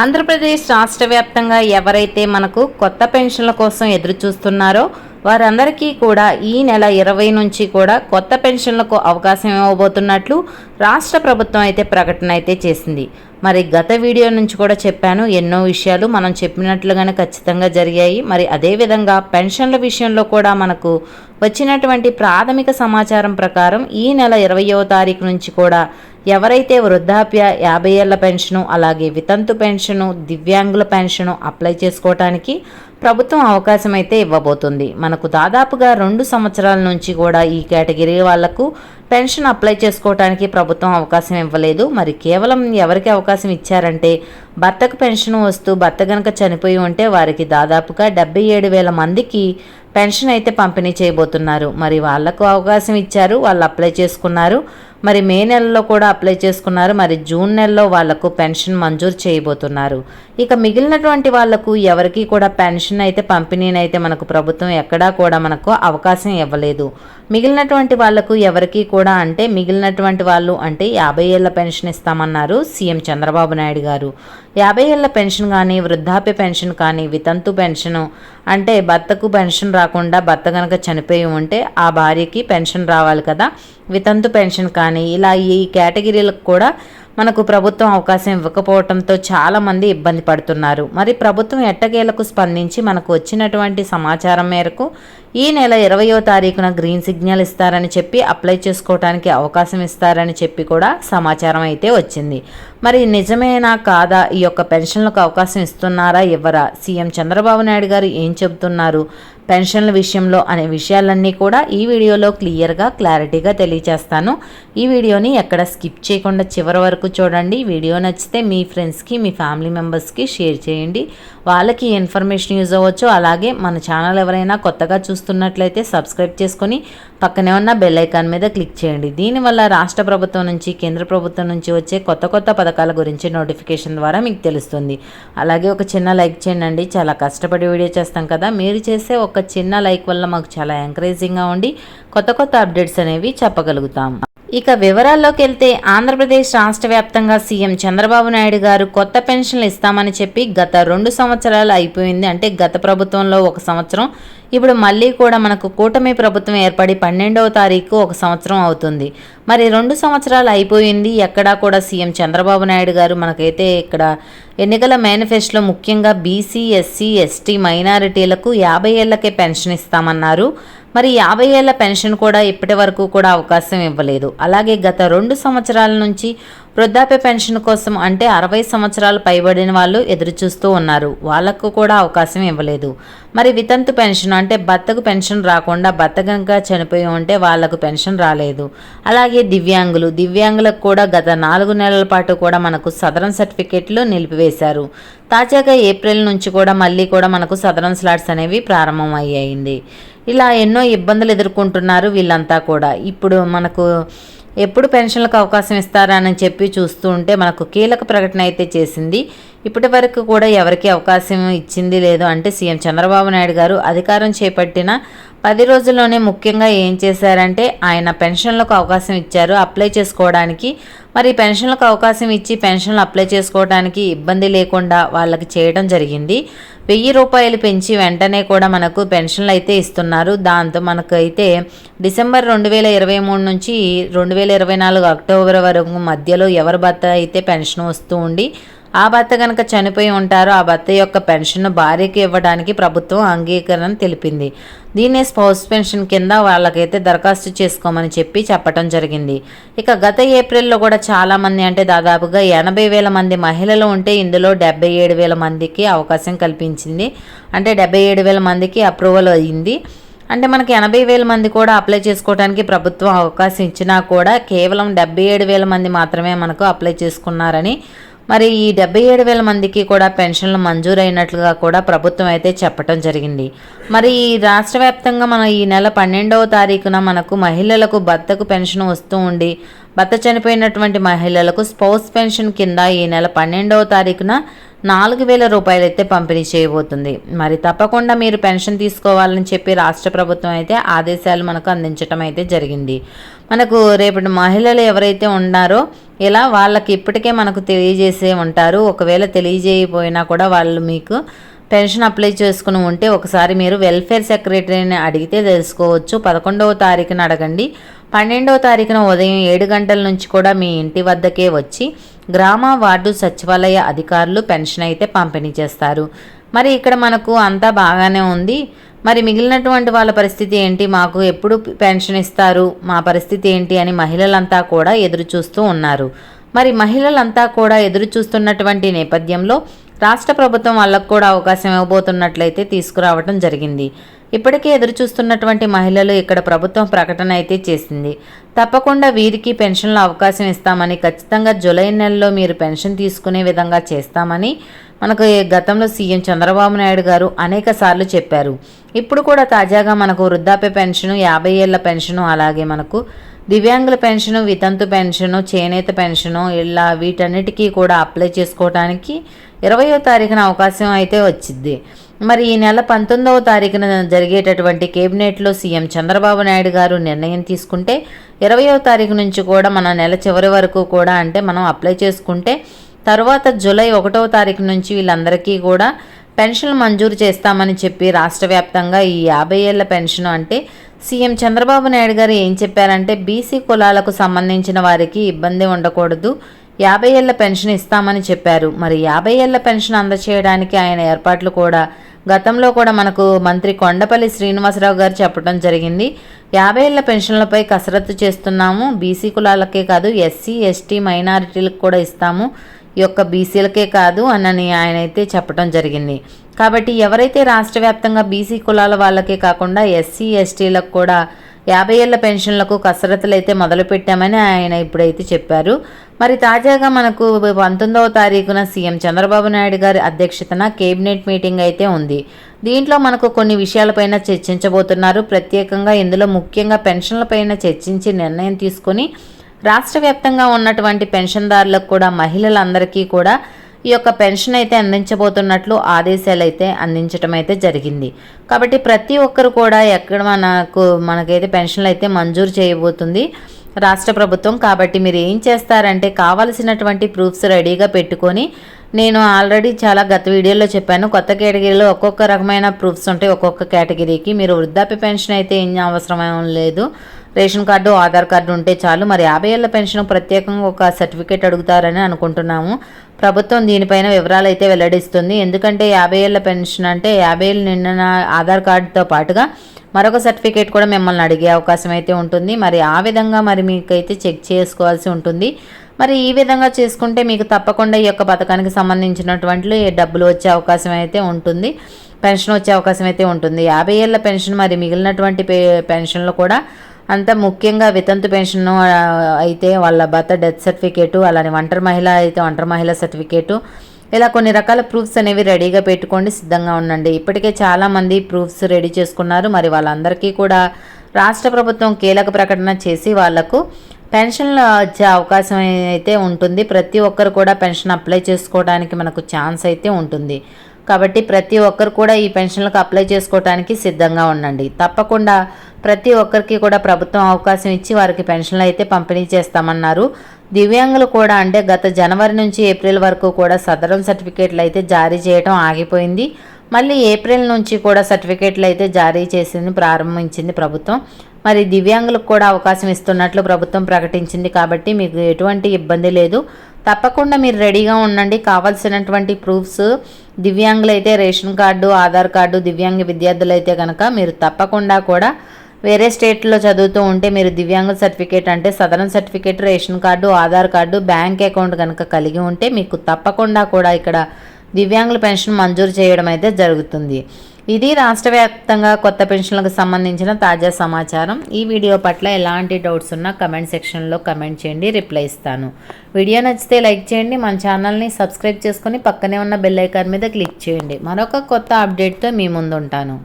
ఆంధ్రప్రదేశ్ రాష్ట్ర వ్యాప్తంగా ఎవరైతే మనకు కొత్త పెన్షన్ల కోసం ఎదురు చూస్తున్నారో వారందరికీ కూడా ఈ నెల ఇరవై నుంచి కూడా కొత్త పెన్షన్లకు అవకాశం ఇవ్వబోతున్నట్లు రాష్ట్ర ప్రభుత్వం అయితే ప్రకటన అయితే చేసింది. మరి గత వీడియో నుంచి కూడా చెప్పాను ఎన్నో విషయాలు మనం చెప్పినట్లుగానే ఖచ్చితంగా జరిగాయి. మరి అదేవిధంగా పెన్షన్ల విషయంలో కూడా మనకు వచ్చినటువంటి ప్రాథమిక సమాచారం ప్రకారం ఈ నెల ఇరవయో తారీఖు నుంచి కూడా ఎవరైతే వృద్ధాప్య యాభై ఏళ్ళ పెన్షను అలాగే వితంతు పెన్షను దివ్యాంగుల పెన్షను అప్లై చేసుకోవటానికి ప్రభుత్వం అవకాశం అయితే ఇవ్వబోతుంది. మనకు దాదాపుగా రెండు సంవత్సరాల నుంచి కూడా ఈ కేటగిరీ వాళ్ళకు పెన్షన్ అప్లై చేసుకోవడానికి ప్రభుత్వం అవకాశం ఇవ్వలేదు. మరి కేవలం ఎవరికి అవకాశం ఇచ్చారంటే భర్తకు పెన్షన్ వస్తూ భర్త గనక చనిపోయి ఉంటే వారికి దాదాపుగా డెబ్బై ఏడు వేల మందికి పెన్షన్ అయితే పంపిణీ చేయబోతున్నారు. మరి వాళ్ళకు అవకాశం ఇచ్చారు వాళ్ళు అప్లై చేసుకున్నారు. మరి మే నెలలో కూడా అప్లై చేసుకున్నారు. మరి జూన్ నెలలో వాళ్ళకు పెన్షన్ మంజూరు చేయబోతున్నారు. ఇక మిగిలినటువంటి వాళ్ళకు ఎవరికి కూడా పెన్షన్ అయితే పంపిణీనైతే మనకు ప్రభుత్వం ఎక్కడా కూడా మనకు అవకాశం ఇవ్వలేదు. మిగిలినటువంటి వాళ్ళకు ఎవరికి కూడా అంటే మిగిలినటువంటి వాళ్ళు అంటే యాభై ఏళ్ళ పెన్షన్ ఇస్తామన్నారు సీఎం చంద్రబాబు నాయుడు గారు. యాభై ఏళ్ళ పెన్షన్ కానీ వృద్ధాప్య పెన్షన్ కానీ వితంతు పెన్షన్ అంటే భర్తకు పెన్షన్ రాకుండా భర్త కనుక చనిపోయి ఉంటే ఆ భార్యకి పెన్షన్ రావాలి కదా. వితంతు పెన్షన్ కానీ ఇలా ఈ కేటగిరీలకు కూడా మనకు ప్రభుత్వం అవకాశం ఇవ్వకపోవడంతో చాలామంది ఇబ్బంది పడుతున్నారు. మరి ప్రభుత్వం ఎట్టకేలకు స్పందించి మనకు వచ్చినటువంటి సమాచారం మేరకు ఈ నెల ఇరవయో తారీఖున గ్రీన్ సిగ్నల్ ఇస్తారని చెప్పి అప్లై చేసుకోవడానికి అవకాశం ఇస్తారని చెప్పి కూడా సమాచారం అయితే వచ్చింది. మరి నిజమేనా కాదా? ఈ యొక్క పెన్షన్లకు అవకాశం ఇస్తున్నారా? ఇవ్వరా సీఎం చంద్రబాబు నాయుడు గారు ఏం చెబుతున్నారు? పెన్షన్ల విషయంలో అనే విషయాలన్నీ కూడా ఈ వీడియోలో క్లియర్గా క్లారిటీగా తెలియచేస్తాను. ఈ వీడియోని ఎక్కడ స్కిప్ చేయకుండా చివరి వరకు చూడండి. వీడియో నచ్చితే మీ ఫ్రెండ్స్కి మీ ఫ్యామిలీ మెంబర్స్కి షేర్ చేయండి. వాళ్ళకి ఇన్ఫర్మేషన్ యూజ్ అవ్వచ్చు. అలాగే మన ఛానల్ ఎవరైనా కొత్తగా చూస్తున్నట్లయితే సబ్స్క్రైబ్ చేసుకొని పక్కనే ఉన్న బెల్ ఐకాన్ మీద క్లిక్ చేయండి. దీనివల్ల రాష్ట్ర ప్రభుత్వం నుంచి కేంద్ర ప్రభుత్వం నుంచి వచ్చే కొత్త కొత్త పథకాల గురించి నోటిఫికేషన్ ద్వారా మీకు తెలుస్తుంది. అలాగే ఒక చిన్న లైక్ చేయండి చాలా కష్టపడి వీడియో చేస్తాం కదా. మీరు చేసే ఒక చిన్న లైక్ వల్ల మాకు చాలా ఎంకరేజింగ్గా ఉండి కొత్త కొత్త అప్డేట్స్ అనేవి చెప్పగలుగుతాం. ఇక వివరాల్లోకి వెళ్తే ఆంధ్రప్రదేశ్ రాష్ట్ర వ్యాప్తంగా సీఎం చంద్రబాబు నాయుడు గారు కొత్త పెన్షన్లు ఇస్తామని చెప్పి గత రెండు సంవత్సరాలు అయిపోయింది. అంటే గత ప్రభుత్వంలో ఒక సంవత్సరం ఇప్పుడు మళ్ళీ కూడా మనకు కూటమి ప్రభుత్వం ఏర్పడి పన్నెండవ తారీఖు ఒక సంవత్సరం అవుతుంది. మరి రెండు సంవత్సరాలు అయిపోయింది. ఎక్కడా కూడా సీఎం చంద్రబాబు నాయుడు గారు మనకైతే ఇక్కడ ఎన్నికల మేనిఫెస్టోలో ముఖ్యంగా బీసీ ఎస్సీ ఎస్టీ మైనారిటీలకు యాభై ఏళ్ళకే పెన్షన్ ఇస్తామన్నారు. మరి యాభై ఏళ్ళ పెన్షన్ కూడా ఇప్పటి వరకు కూడా అవకాశం ఇవ్వలేదు. అలాగే గత రెండు సంవత్సరాల నుంచి వృద్ధాప్య పెన్షన్ కోసం అంటే అరవై సంవత్సరాలు పైబడిన వాళ్ళు ఎదురుచూస్తూ ఉన్నారు. వాళ్ళకు కూడా అవకాశం ఇవ్వలేదు. మరి వితంతు పెన్షన్ అంటే భర్తకు పెన్షన్ రాకుండా భర్త చనిపోయి ఉంటే వాళ్ళకు పెన్షన్ రాలేదు. అలాగే దివ్యాంగులు దివ్యాంగులకు కూడా గత నాలుగు నెలల పాటు కూడా మనకు సదరన్ సర్టిఫికెట్లు నిలిపివేశారు. తాజాగా ఏప్రిల్ నుంచి కూడా మళ్ళీ కూడా మనకు సదరన్ స్లాట్స్ అనేవి ప్రారంభం అయ్యాయింది. ఇలా ఎన్నో ఇబ్బందులు ఎదుర్కొంటున్నారు వీళ్ళంతా కూడా. ఇప్పుడు మనకు ఎప్పుడు పెన్షన్లకు అవకాశం ఇస్తారా అని చెప్పి చూస్తూ ఉంటే మనకు కీలక ప్రకటన అయితే చేసింది. ఇప్పటి వరకు కూడా ఎవరికి అవకాశం ఇచ్చింది లేదు అంటే సీఎం చంద్రబాబు నాయుడు గారు అధికారం చేపట్టిన పది రోజుల్లోనే ముఖ్యంగా ఏం చేశారంటే ఆయన పెన్షన్లకు అవకాశం ఇచ్చారు అప్లై చేసుకోవడానికి. మరి పెన్షన్లకు అవకాశం ఇచ్చి పెన్షన్లు అప్లై చేసుకోవడానికి ఇబ్బంది లేకుండా వాళ్ళకి చేయడం జరిగింది. వెయ్యి రూపాయలు పెంచి వెంటనే కూడా మనకు పెన్షన్లు అయితే ఇస్తున్నారు. దాంతో మనకు అయితే డిసెంబర్ రెండు వేల ఇరవై మూడు నుంచి రెండు వేల ఇరవై నాలుగు అక్టోబర్ వరకు మధ్యలో ఎవరి భర్త అయితే పెన్షన్ వస్తూ ఉండి ఆ భర్త కనుక చనిపోయి ఉంటారో ఆ భర్త యొక్క పెన్షన్ను భార్యకి ఇవ్వడానికి ప్రభుత్వం అంగీకరణ తెలిపింది. దీన్ని స్పౌస్ పెన్షన్ కింద వాళ్ళకైతే దరఖాస్తు చేసుకోమని చెప్పి చెప్పడం జరిగింది. ఇక గత ఏప్రిల్లో కూడా చాలామంది అంటే దాదాపుగా ఎనభై వేల మంది మహిళలు ఉంటే ఇందులో డెబ్బై ఏడు వేల మందికి అవకాశం కల్పించింది. అంటే డెబ్బై ఏడు వేల మందికి అప్రూవల్ అయ్యింది అంటే మనకి ఎనభై వేల మంది కూడా అప్లై చేసుకోవడానికి ప్రభుత్వం అవకాశం ఇచ్చినా కూడా కేవలం డెబ్బై ఏడు వేల మంది మాత్రమే మనకు అప్లై చేసుకున్నారని మరి ఈ డెబ్బై ఏడు వేల మందికి కూడా పెన్షన్లు మంజూరైనట్లుగా కూడా ప్రభుత్వం అయితే చెప్పడం జరిగింది. మరి ఈ రాష్ట్ర వ్యాప్తంగా మన ఈ నెల పన్నెండవ తారీఖున మనకు మహిళలకు భర్తకు పెన్షన్ వస్తూ ఉండి భర్త చనిపోయినటువంటి మహిళలకు స్పౌస్ పెన్షన్ కింద ఈ నెల పన్నెండవ తారీఖున నాలుగు వేల రూపాయలు అయితే పంపిణీ చేయబోతుంది. మరి తప్పకుండా మీరు పెన్షన్ తీసుకోవాలని చెప్పి రాష్ట్ర ప్రభుత్వం అయితే ఆదేశాలు మనకు అందించడం అయితే జరిగింది. మనకు రేపటి మహిళలు ఎవరైతే ఉన్నారో ఇలా వాళ్ళకి ఇప్పటికే మనకు తెలియజేసే ఉంటారు. ఒకవేళ తెలియజేయకపోయినా కూడా వాళ్ళు మీకు పెన్షన్ అప్లై చేసుకుని ఉంటే ఒకసారి మీరు వెల్ఫేర్ సెక్రటరీని అడిగితే తెలుసుకోవచ్చు. పదకొండవ తారీఖున అడగండి. పన్నెండవ తారీఖున ఉదయం ఏడు గంటల నుంచి కూడా మీ ఇంటి వద్దకే వచ్చి గ్రామ వార్డు సచివాలయ అధికారులు పెన్షన్ అయితే పంపిణీ చేస్తారు. మరి ఇక్కడ మనకు అంతా బాగానే ఉంది. మరి మిగిలినటువంటి వాళ్ళ పరిస్థితి ఏంటి? మాకు ఎప్పుడు పెన్షన్ ఇస్తారు? మా పరిస్థితి ఏంటి? అని మహిళలంతా కూడా ఎదురు చూస్తూ ఉన్నారు. మరి మహిళలంతా కూడా ఎదురు చూస్తున్నటువంటి నేపథ్యంలో రాష్ట్ర ప్రభుత్వం వాళ్ళకు కూడా అవకాశం ఇవ్వబోతున్నట్లయితే తీసుకురావడం జరిగింది. ఇప్పటికే ఎదురు చూస్తున్నటువంటి మహిళలు ఇక్కడ ప్రభుత్వం ప్రకటన అయితే చేసింది. తప్పకుండా వీరికి పెన్షన్ల అవకాశం ఇస్తామని ఖచ్చితంగా జూలై నెలలో మీరు పెన్షన్ తీసుకునే విధంగా చేస్తామని మనకు గతంలో సీఎం చంద్రబాబు నాయుడు గారు అనేక సార్లు చెప్పారు. ఇప్పుడు కూడా తాజాగా మనకు వృద్ధాప్య పెన్షను యాభై ఏళ్ళ పెన్షను అలాగే మనకు దివ్యాంగుల పెన్షను వితంతు పెన్షను చేనేత పెన్షను ఇలా వీటన్నిటికీ కూడా అప్లై చేసుకోవడానికి ఇరవయో తారీఖున అవకాశం అయితే వచ్చింది. మరి ఈ నెల పంతొమ్మిదవ తారీఖున జరిగేటటువంటి కేబినెట్లో సీఎం చంద్రబాబు నాయుడు గారు నిర్ణయం తీసుకుంటే ఇరవయో తారీఖు నుంచి కూడా మన నెల చివరి వరకు కూడా అంటే మనం అప్లై చేసుకుంటే తర్వాత జూలై ఒకటవ తారీఖు నుంచి వీళ్ళందరికీ కూడా పెన్షన్ మంజూరు చేస్తామని చెప్పి రాష్ట్ర వ్యాప్తంగా ఈ యాభై ఏళ్ళ పెన్షన్ అంటే సీఎం చంద్రబాబు నాయుడు గారు ఏం చెప్పారంటే బీసీ కులాలకు సంబంధించిన వారికి ఇబ్బంది ఉండకూడదు యాభై ఏళ్ళ పెన్షన్ ఇస్తామని చెప్పారు. మరి యాభై ఏళ్ళ పెన్షన్ అందచేయడానికి ఆయన ఏర్పాట్లు కూడా గతంలో కూడా మనకు మంత్రి కొండపల్లి శ్రీనివాసరావు గారు చెప్పడం జరిగింది. యాభై ఏళ్ళ పెన్షన్లపై కసరత్తు చేస్తున్నాము బీసీ కులాలకే కాదు ఎస్సీ ఎస్టీ మైనారిటీలకు కూడా ఇస్తాము. యొక్క బీసీలకే కాదు అని ఆయన అయితే చెప్పడం జరిగింది. కాబట్టి ఎవరైతే రాష్ట్ర వ్యాప్తంగా బీసీ కులాల వాళ్ళకే కాకుండా ఎస్సీ ఎస్టీలకు కూడా యాభై ఏళ్ళ పెన్షన్లకు కసరత్తులు అయితే మొదలుపెట్టామని ఆయన ఇప్పుడైతే చెప్పారు. మరి తాజాగా మనకు పంతొమ్మిదవ తారీఖున సీఎం చంద్రబాబు నాయుడు గారి అధ్యక్షతన కేబినెట్ మీటింగ్ అయితే ఉంది. దీంట్లో మనకు కొన్ని విషయాలపైన చర్చించబోతున్నారు. ప్రత్యేకంగా ఇందులో ముఖ్యంగా పెన్షన్లపైన చర్చించి నిర్ణయం తీసుకొని రాష్ట్ర వ్యాప్తంగా ఉన్నటువంటి పెన్షన్దారులకు కూడా మహిళలందరికీ కూడా ఈ యొక్క పెన్షన్ అయితే అందించబోతున్నట్లు ఆదేశాలు అయితే అందించడం అయితే జరిగింది. కాబట్టి ప్రతి ఒక్కరు కూడా ఎక్కడ మనకు మనకైతే పెన్షన్లు అయితే మంజూరు చేయబోతుంది రాష్ట్ర ప్రభుత్వం. కాబట్టి మీరు ఏం చేస్తారంటే కావలసినటువంటి ప్రూఫ్స్ రెడీగా పెట్టుకొని నేను ఆల్రెడీ చాలా గత వీడియోలో చెప్పాను కొత్త కేటగిరీలో ఒక్కొక్క రకమైన ప్రూఫ్స్ ఉంటాయి ఒక్కొక్క కేటగిరీకి. మీరు వృద్ధాప్య పెన్షన్ అయితే ఏం అవసరం లేదు. రేషన్ కార్డు ఆధార్ కార్డు ఉంటే చాలు. మరి యాభై ఏళ్ళ పెన్షన్ ప్రత్యేకంగా ఒక సర్టిఫికేట్ అడుగుతారని అనుకుంటున్నాము. ప్రభుత్వం దీనిపైన వివరాలు అయితే వెల్లడిస్తుంది. ఎందుకంటే యాభై ఏళ్ళ పెన్షన్ అంటే యాభై ఏళ్ళు నిన్న ఆధార్ కార్డుతో పాటుగా మరొక సర్టిఫికేట్ కూడా మిమ్మల్ని అడిగే అవకాశం అయితే ఉంటుంది. మరి ఆ విధంగా మరి మీకైతే చెక్ చేసుకోవాల్సి ఉంటుంది. మరి ఈ విధంగా చేసుకుంటే మీకు తప్పకుండా ఈ యొక్క పథకానికి సంబంధించినటువంటి డబ్బులు వచ్చే అవకాశం అయితే ఉంటుంది. పెన్షన్ వచ్చే అవకాశం అయితే ఉంటుంది. యాభై ఏళ్ళ పెన్షన్ మరి మిగిలినటువంటి పెన్షన్లు కూడా అంత ముఖ్యంగా వితంతు పెన్షన్ అయితే వాళ్ళ భర్త డెత్ సర్టిఫికేటు అలానే ఒంటరి మహిళ అయితే ఒంటరి మహిళ సర్టిఫికేటు. ఇలా కొన్ని రకాల ప్రూఫ్స్ అనేవి రెడీగా పెట్టుకోండి సిద్ధంగా ఉండండి. ఇప్పటికే చాలామంది ప్రూఫ్స్ రెడీ చేసుకున్నారు. మరి వాళ్ళందరికీ కూడా రాష్ట్ర ప్రభుత్వం కీలక ప్రకటన చేసి వాళ్ళకు పెన్షన్లు వచ్చే అవకాశం అయితే ఉంటుంది. ప్రతి ఒక్కరు కూడా పెన్షన్ అప్లై చేసుకోవడానికి మనకు ఛాన్స్ అయితే ఉంటుంది. కాబట్టి ప్రతి ఒక్కరు కూడా ఈ పెన్షన్లకు అప్లై చేసుకోవడానికి సిద్ధంగా ఉండండి. తప్పకుండా ప్రతి ఒక్కరికి కూడా ప్రభుత్వం అవకాశం ఇచ్చి వారికి పెన్షన్లు అయితే పంపిణీ చేస్తామన్నారు. దివ్యాంగులు కూడా అంటే గత జనవరి నుంచి ఏప్రిల్ వరకు కూడా సదరం సర్టిఫికేట్లు అయితే జారీ చేయడం ఆగిపోయింది. మళ్ళీ ఏప్రిల్ నుంచి కూడా సర్టిఫికేట్లు అయితే జారీ చేసింది ప్రారంభించింది ప్రభుత్వం. మరి దివ్యాంగులకు కూడా అవకాశం ఇస్తున్నట్లు ప్రభుత్వం ప్రకటించింది కాబట్టి మీకు ఎటువంటి ఇబ్బంది లేదు. తప్పకుండా మీరు రెడీగా ఉండండి. కావాల్సినటువంటి ప్రూఫ్స్ దివ్యాంగులు అయితే రేషన్ కార్డు ఆధార్ కార్డు దివ్యాంగ విద్యార్థులు అయితే కనుక మీరు తప్పకుండా కూడా వేరే స్టేట్లో చదువుతూ ఉంటే మీరు దివ్యాంగుల సర్టిఫికేట్ అంటే southern certificate ration card Aadhaar card bank account కనుక కలిగి ఉంటే మీకు తప్పకుండా కూడా ఇక్కడ దివ్యాంగుల పెన్షన్ మంజూరు చేయడం అయితే జరుగుతుంది. ఇది రాష్ట్ర వ్యాప్తంగా కొత్త పెన్షన్లకు సంబంధించిన తాజా సమాచారం. ఈ వీడియో పట్ల ఎలాంటి డౌట్స్ ఉన్నా కమెంట్ సెక్షన్లో కమెంట్ చేయండి రిప్లై ఇస్తాను. వీడియో నచ్చితే లైక్ చేయండి మన ఛానల్ని సబ్స్క్రైబ్ చేసుకొని పక్కనే ఉన్న బెల్ ఐకాన్ మీద క్లిక్ చేయండి. మరొక కొత్త అప్డేట్తో మీ ముందుంటాను.